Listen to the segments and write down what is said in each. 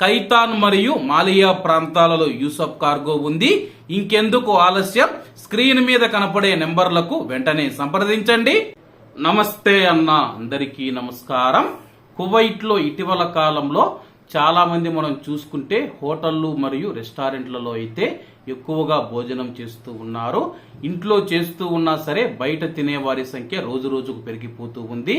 కైతాన్ మరియు మాలియా ప్రాంతాలలో యూసఫ్ కార్గో ఉంది. ఇంకెందుకు ఆలస్యం? స్క్రీన్ మీద కనపడే నెంబర్లకు వెంటనే సంప్రదించండి. నమస్తే అన్న అందరికీ నమస్కారం. కువైట్లో ఇటీవల కాలంలో చాలా మంది మనం చూసుకుంటే హోటళ్ళు మరియు రెస్టారెంట్లలో అయితే ఎక్కువగా భోజనం చేస్తూ ఉన్నారు. ఇంట్లో చేస్తూ ఉన్నా సరే బయట తినే వారి సంఖ్య రోజు రోజుకు పెరిగిపోతూ ఉంది.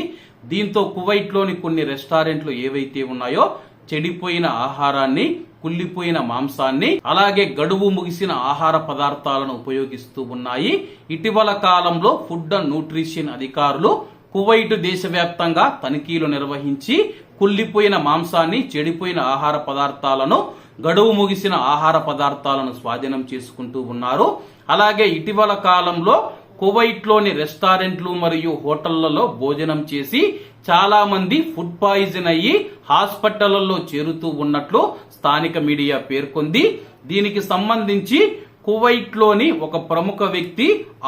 దీంతో కువైట్లోని కొన్ని రెస్టారెంట్లు ఏవైతే ఉన్నాయో చెడిపోయిన ఆహారాన్ని కుళ్ళిపోయిన మాంసాన్ని అలాగే గడువు ముగిసిన ఆహార పదార్థాలను ఉపయోగిస్తూ ఉన్నాయి. ఇటీవల కాలంలో ఫుడ్ అండ్ న్యూట్రిషన్ అధికారులు కువైట్ దేశవ్యాప్తంగా తనిఖీలు నిర్వహించి కుళ్ళిపోయిన మాంసాన్ని చెడిపోయిన ఆహార పదార్థాలను గడువు ముగిసిన ఆహార పదార్థాలను స్వాధీనం చేసుకుంటూ ఉన్నారు. అలాగే ఇటీవల కాలంలో కువైట్లోని రెస్టారెంట్లు మరియు హోటళ్ళలో భోజనం చేసి చాలా మంది ఫుడ్ పాయిజన్ అయ్యి హాస్పిటళ్ళలో చేరుతూ ఉన్నట్లు స్థానిక మీడియా పేర్కొంది. దీనికి సంబంధించి కువైట్లోని ఒక ప్రముఖ వ్యక్తి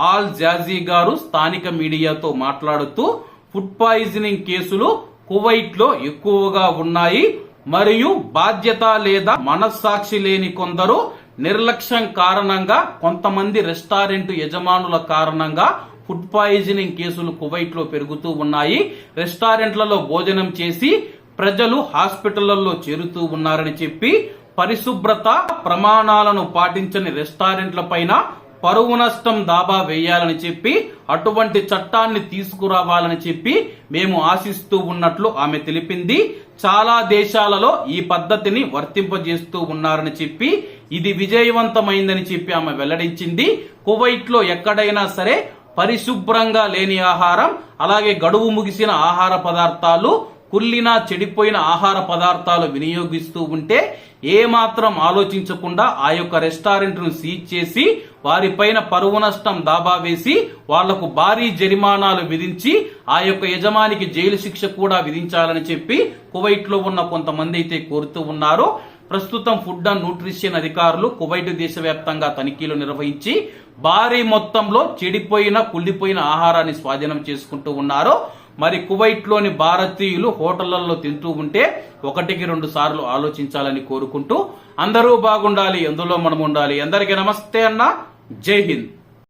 ఆల్ జాజీ గారు స్థానిక మీడియాతో మాట్లాడుతూ ఫుడ్ పాయిజనింగ్ కేసులు కువైట్లో ఎక్కువగా ఉన్నాయి. మరియు బాధ్యత లేదా మనస్సాక్షి లేని కొందరు నిర్లక్ష్యం కారణంగా కొంతమంది రెస్టారెంట్ యజమానుల కారణంగా ఫుడ్ పాయిజనింగ్ కేసులు కువైట్లో పెరుగుతూ ఉన్నాయి. రెస్టారెంట్లలో భోజనం చేసి ప్రజలు హాస్పిటళ్ళలో చేరుతూ ఉన్నారని చెప్పి పరిశుభ్రత ప్రమాణాలను పాటించని రెస్టారెంట్ల పైన పరువు నష్టం దాబా వేయాలని చెప్పి అటువంటి చట్టాన్ని తీసుకురావాలని చెప్పి మేము ఆశిస్తూ ఉన్నట్లు ఆమె తెలిపింది. చాలా దేశాలలో ఈ పద్ధతిని వర్తింపజేస్తూ ఉన్నారని చెప్పి ఇది విజయవంతమైందని చెప్పి ఆమె వెల్లడించింది. కువైట్లో ఎక్కడైనా సరే పరిశుభ్రంగా లేని ఆహారం అలాగే గడువు ముగిసిన ఆహార పదార్థాలు కుళ్ళిన చెడిపోయిన ఆహార పదార్థాలు వినియోగిస్తూ ఉంటే ఏమాత్రం ఆలోచించకుండా ఆ యొక్క రెస్టారెంట్ను సీజ్ చేసి వారిపైన పరువు నష్టం దాబా వేసి వాళ్ళకు భారీ జరిమానాలు విధించి ఆ యొక్క యజమానికి జైలు శిక్ష కూడా విధించాలని చెప్పి కువైట్లో ఉన్న కొంతమంది అయితే కోరుతూ ఉన్నారు. ప్రస్తుతం ఫుడ్ అండ్ న్యూట్రిషన్ అధికారులు కువైట్ దేశవ్యాప్తంగా తనిఖీలు నిర్వహించి భారీ మొత్తంలో చెడిపోయిన కుళ్ళిపోయిన ఆహారాన్ని స్వాధీనం చేసుకుంటూ ఉన్నారు. మరి కువైట్లోని భారతీయులు హోటళ్ళలో తింటూ ఉంటే ఒకటికి రెండు సార్లు ఆలోచించాలని కోరుకుంటూ అందరూ బాగుండాలి ఎందులో మనం ఉండాలి అందరికీ నమస్తే అన్న. జై హింద్.